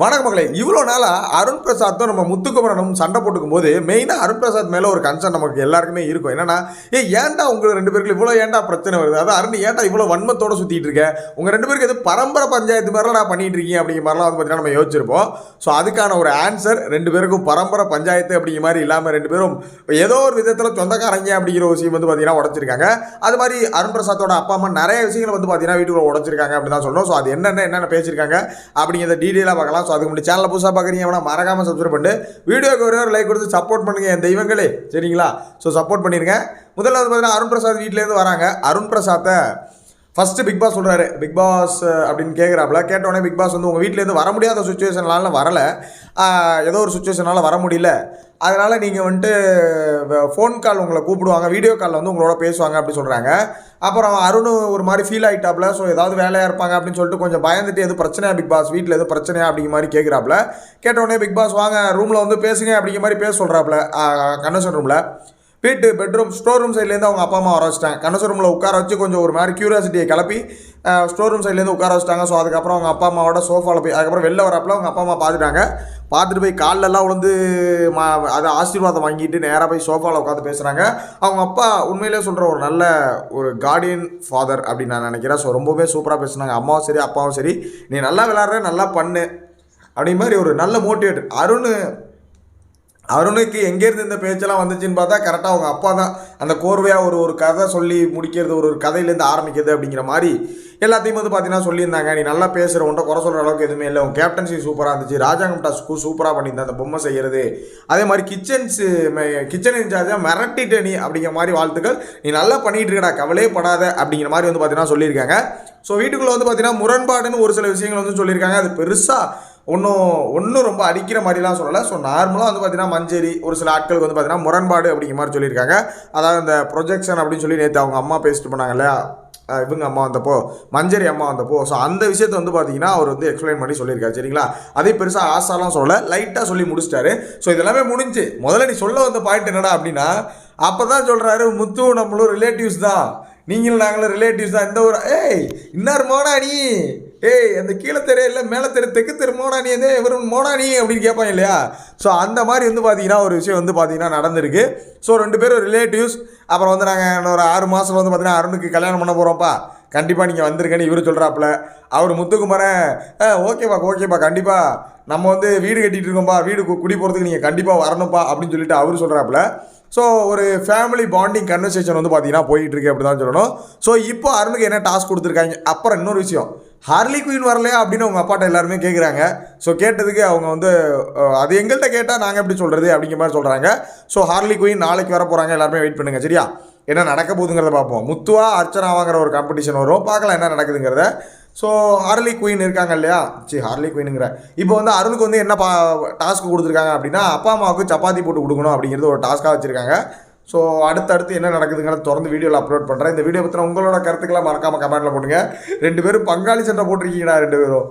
வணக்க மகளே. இவ்வளோ நாளாக அருண் பிரசாத்தும் நம்ம முத்துக்குமரனும் சண்டை போட்டுக்கும் போது மெயினாக அருண் பிரசாத் மேலே ஒரு கன்சர்ன் நமக்கு எல்லாருக்குமே இருக்கும். என்னன்னா ஏ ஏன்டா உங்கள் ரெண்டு பேருக்கு இவ்வளோ ஏன்டா பிரச்சனை வருது? அதான் அருண் ஏன்டா இவ்வளோ வன்மத்தோட சுற்றிட்டு இருக்க? உங்கள் ரெண்டு பேருக்கு எது பரம்பரை பஞ்சாயத்து மாதிரிலாம் நான் பண்ணிட்டு இருக்கீங்க? அப்படிங்கிற மாதிரிலாம் வந்து பார்த்தீங்கன்னா நம்ம யோசிச்சிருப்போம். ஸோ அதுக்கான ஒரு ஆன்சர் ரெண்டு பேருக்கும் பரம்பரை பஞ்சாயத்து அப்படிங்கிற மாதிரி இல்லாமல் ரெண்டு பேரும் ஏதோ ஒரு விதத்தில் சொந்தக்காரங்க அப்படிங்கிற ஒரு விஷயம் வந்து பார்த்தீங்கன்னா உடச்சிருக்காங்க. அது மாதிரி அருண் பிரசாத்தோட அப்பா அம்மா நிறைய விஷயங்களை வந்து பார்த்தீங்கன்னா வீட்டுக்குள்ள உடச்சிருக்காங்க அப்படின்னு தான் சொல்லணும் ஸோ அது என்னென்ன என்னென்ன பேசியிருக்காங்க அப்படிங்கிறத டீட்டெயிலாக பார்க்கலாம். ஸோ அதுக்கு முன்னாடி சேனலை புதுசாக பார்க்குறீங்க அவனா மறக்காமல் சப்ஸ்கிரைப் பண்ணிட்டு வீடியோக்கு ஒரே ஒரு லைக் கொடுத்து சப்போர்ட் பண்ணுங்க என் தெய்வங்களே. சரிங்களா? ஸோ சப்போர்ட் பண்ணிருங்க. முதல்ல வந்து பார்த்தீங்கன்னா அருண் பிரசாத் வீட்டிலேருந்து வராங்க. அருண் பிரசாத்தை ஃபஸ்ட்டு பிக் பாஸ் சொல்கிறாரு பிக் பாஸ் அப்படின்னு கேட்குறாப்புல கேட்டோடனே பிக் பாஸ் வந்து உங்கள் வீட்டிலேருந்து வர முடியாத சுச்சுவேஷனால வரல. ஏதோ ஒரு சுச்சுவேஷனால் வர முடியல. அதனால் நீங்கள் வந்துட்டு ஃபோன் கால் உங்களை கூப்பிடுவாங்க. வீடியோ காலில் வந்து உங்களோட பேசுவாங்க அப்படி சொல்கிறாங்க அப்புறம் அருண் ஒரு மாதிரி ஃபீல் ஆகிட்டாப்ல ஸோ ஏதாவது வேலையாக இருப்பாங்க அப்படின்னு சொல்லிட்டு கொஞ்சம் பயந்துட்டு எது பிரச்சனையா பிக் பாஸ் வீட்டில் எதுவும் பிரச்சனையா? அப்படிங்கிற மாதிரி கேட்குறாப்புல கேட்டோடனே பிக் பாஸ் வாங்க ரூமில் வந்து பேசுங்க அப்படிங்கிற மாதிரி பேச சொல்கிறாப்புல கண்ணசன் ரூமில் வீட்டு பெட்ரூம் ஸ்டோர் ரூம் சைட்லேருந்து அவங்க அப்பா அம்மா வர வச்சிட்டாங்க. கனசு ரூமில் உட்கார வச்சு கொஞ்சம் ஒரு மாதிரி க்யூரியாசிட்டியை கிளப்பி ஸ்டோர் ரூம் சைட்லேருந்து உட்கார வச்சிட்டாங்க. ஸோ அதுக்கப்புறம் அவங்க அப்பா அம்மாவோட சோஃபாவில் போய் அதுக்கப்புறம் வெளில வரப்பல அவங்க அப்பா அம்மா பார்த்துட்டாங்க பார்த்துட்டு போய் காலெல்லாம் விழுந்து மா அதை ஆசீர்வாதம் வாங்கிட்டு நேராக போய் சோஃபாவில் உட்காந்து பேசுகிறாங்க அவங்க அப்பா உண்மையிலே சொல்கிற ஒரு நல்ல ஒரு கார்டியன் ஃபாதர் அப்படின்னு நான் நினைக்கிறேன். ஸோ ரொம்பவே சூப்பராக பேசுனாங்க. அம்மாவும் சரி அப்பாவும் சரி. நீ நல்லா விளாட்ற நல்லா பண்ணு. அப்படிங்கிற மாதிரி ஒரு நல்ல மோட்டிவேட்டர் அருண் அருணுக்கு எங்கேருந்து இந்த பேச்செல்லாம் வந்துச்சுன்னு பார்த்தா கரெக்டாக அவங்க அப்பா தான் அந்த கோர்வையாக ஒரு ஒரு கதை சொல்லி முடிக்கிறது ஒரு ஒரு கதையிலேருந்து ஆரம்பிக்கிறது அப்படிங்கிற மாதிரி எல்லாத்தையும் வந்து பார்த்தீங்கன்னா சொல்லியிருந்தாங்க. நீ நல்லா பேசுகிற உன்ட்ட குறை சொல்கிற அளவுக்கு எதுவுமே இல்லை. உன் கேப்டன்சி சூப்பராக இருந்துச்சு. ராஜாங்கம் டாஸ்க்கு சூப்பராக பண்ணியிருந்த அந்த பொம்மை செய்கிறது அதே மாதிரி கிச்சன்ஸ் கிச்சன் இன்சார்ஜாக மிரட்டிட்ட நீ அப்படிங்கிற மாதிரி வாழ்த்துக்கள். நீ நல்லா பண்ணிகிட்டு இருக்கடா கவலையே படாத. அப்படிங்கிற மாதிரி வந்து பார்த்தீங்கன்னா சொல்லியிருக்காங்க. ஸோ வீட்டுக்குள்ளே வந்து பார்த்தீங்கன்னா முரண்பாடுன்னு ஒரு சில விஷயங்கள் வந்து சொல்லியிருக்காங்க. அது பெருசாக ஒன்றும் ஒன்றும் ரொம்ப அடிக்கிற மாதிரிலாம் சொல்லலை. ஸோ நார்மலாக வந்து பார்த்தீங்கன்னா மஞ்சரி ஒரு சில ஆட்களுக்கு வந்து பார்த்தீங்கன்னா முரண்பாடு அப்படிங்கிற மாதிரி சொல்லியிருக்காங்க. அதாவது இந்த ப்ரொஜெக்ஷன் அப்படின்னு சொல்லி நேற்று அவங்க அம்மா பேசிட்டு போனாங்க இல்லையா? இவங்க அம்மா வந்தப்போ மஞ்சரி அம்மா வந்தப்போ ஸோ அந்த விஷயத்தை வந்து பார்த்தீங்கன்னா அவர் வந்து எக்ஸ்பிளைன் பண்ணி சொல்லியிருக்காரு. சரிங்களா? அதே பெருசாக ஆசாலாம் சொல்லலை. லைட்டாக சொல்லி முடிச்சிட்டாரு. ஸோ இதெல்லாமே முடிஞ்சு. முதல்ல நீ சொல்ல வந்த பாயிண்ட் என்னடா அப்படின்னா அப்போ தான் சொல்கிறாரு முத்து நம்மளும் ரிலேட்டிவ்ஸ் தான். நீங்களும் நாங்களும் ரிலேட்டிவ்ஸ் தான். இந்த ஒரு ஏய் இன்னார் மோனா நீ ஏய் அந்த கீழே தெரு இல்லை மேலே தெரு தெற்கு தெரு மோனா நீ வந்து இவரும் மோனா நீ அப்படின்னு கேட்பாங்க இல்லையா? ஸோ அந்த மாதிரி வந்து பார்த்தீங்கன்னா ஒரு விஷயம் வந்து பார்த்தீங்கன்னா நடந்திருக்கு. ஸோ ரெண்டு பேரும் ரிலேட்டிவ்ஸ் அப்புறம் வந்து நாங்கள் இன்னொரு ஆறு மாதம் வந்து பார்த்தீங்கன்னா அருணுக்கு கல்யாணம் பண்ண போகிறோம்ப்பா கண்டிப்பாக நீங்கள் வந்திருக்கேன்னு இவர் சொல்கிறாப்புல அவர் முத்துக்குமரன் ஆ ஓகேப்பா ஓகேப்பா கண்டிப்பாக நம்ம வந்து வீடு கட்டிகிட்டு இருக்கோம்ப்பா. வீடு குடி போகிறதுக்கு நீங்கள் கண்டிப்பாக வரணும்ப்பா அப்படின்னு சொல்லிட்டு அவர் சொல்கிறாப்புல ஸோ ஒரு ஃபேமிலி பாண்டிங் கன்வர்சேஷன் வந்து பார்த்தீங்கன்னா போயிட்டு இருக்கு அப்படி தான் சொல்லணும். ஸோ இப்போ அருணுக்கு என்ன டாஸ்க் கொடுத்துருக்காங்க? அப்புறம் இன்னொரு விஷயம். ஹார்லி குயின் வரலையா அப்படின்னு அவங்க அப்பாட்ட எல்லாருமே கேட்குறாங்க ஸோ கேட்டதுக்கு அவங்க வந்து அது எங்கள்கிட்ட கேட்டால் நாங்கள் எப்படி சொல்கிறது அப்படிங்கிற மாதிரி சொல்கிறாங்க ஸோ ஹார்லி குயின் நாளைக்கு வர போகிறாங்க எல்லாருமே வெயிட் பண்ணுங்க. சரியா? என்ன நடக்க போகுதுங்கிறத பார்ப்போம். முத்துவா அர்ச்சனாவாங்கிற ஒரு காம்படிஷன் வரும். பார்க்கலாம் என்ன நடக்குதுங்கிறத. ஸோ ஹார்லி குயின் இருக்காங்க இல்லையா? சரி ஹார்லி குயினுங்கிற இப்போ வந்து அருணுக்கு வந்து என்ன பா டாஸ்க் கொடுத்துருக்காங்க அப்படின்னா அப்பா அம்மாவுக்கு சப்பாத்தி போட்டு கொடுக்கணும் அப்படிங்கிறது ஒரு டாஸ்க்காக வச்சுருக்காங்க. ஸோ அடுத்தடுத்து என்ன நடக்குதுங்கிறத தொடர்ந்து வீடியோவில் அப்லோட் பண்ணுறேன் இந்த வீடியோ பற்றின உங்களோட கருத்துக்களை மறக்காமல் கமெண்ட்டில் போட்டுங்க. ரெண்டு பேரும் பங்காளி சண்டை போட்டிருக்கீங்களா ரெண்டு பேரும்.